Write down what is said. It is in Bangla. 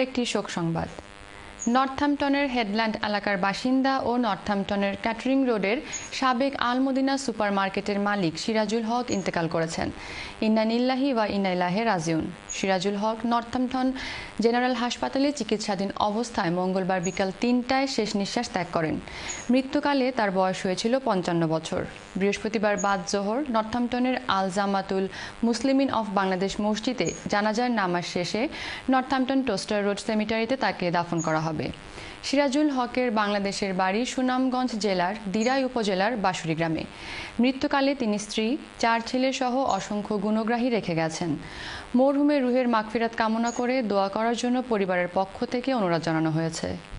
একটি শোক সংবাদ। নর্থহ্যাম্পটনের হেডল্যান্ড এলাকার বাসিন্দা ও নর্থহ্যাম্পটনের ক্যাটারিং রোডের সাবেক আলমদিনা সুপার মার্কেটের মালিক সিরাজুল হক ইন্তেকাল করেছেন। ইন্নানিল্লাহি ওয়া ইন্নাইলাহে রাজিউন। সিরাজুল হক নর্থহ্যাম্পটন জেনারেল হাসপাতালে চিকিৎসাধীন অবস্থায় মঙ্গলবার বিকাল তিনটায় শেষ নিঃশ্বাস ত্যাগ করেন। মৃত্যুকালে তার বয়স হয়েছিল পঞ্চান্ন বছর। বৃহস্পতিবার বাদ জোহর নর্থহ্যাম্পটনের আল জামাতুল মুসলিমিন অফ বাংলাদেশ মসজিদে জানাজার নামাজ শেষে নর্থহ্যাম্পটন টোস্টার রোড সেমিটারিতে তাকে দাফন করা হবে। সিরাজুল হকের বাংলাদেশের বাড়ি সুনামগঞ্জ জেলার দিরাই উপজেলার বাঁশুরি গ্রামে। মৃত্যুকালে তিনি স্ত্রী, চার ছেলে সহ অসংখ্য গুণগ্রাহী রেখে গেছেন। মরহুমে রুহের মাগফিরাত কামনা করে দোয়া করার জন্য পরিবারের পক্ষ থেকে অনুরোধ জানানো হয়েছে।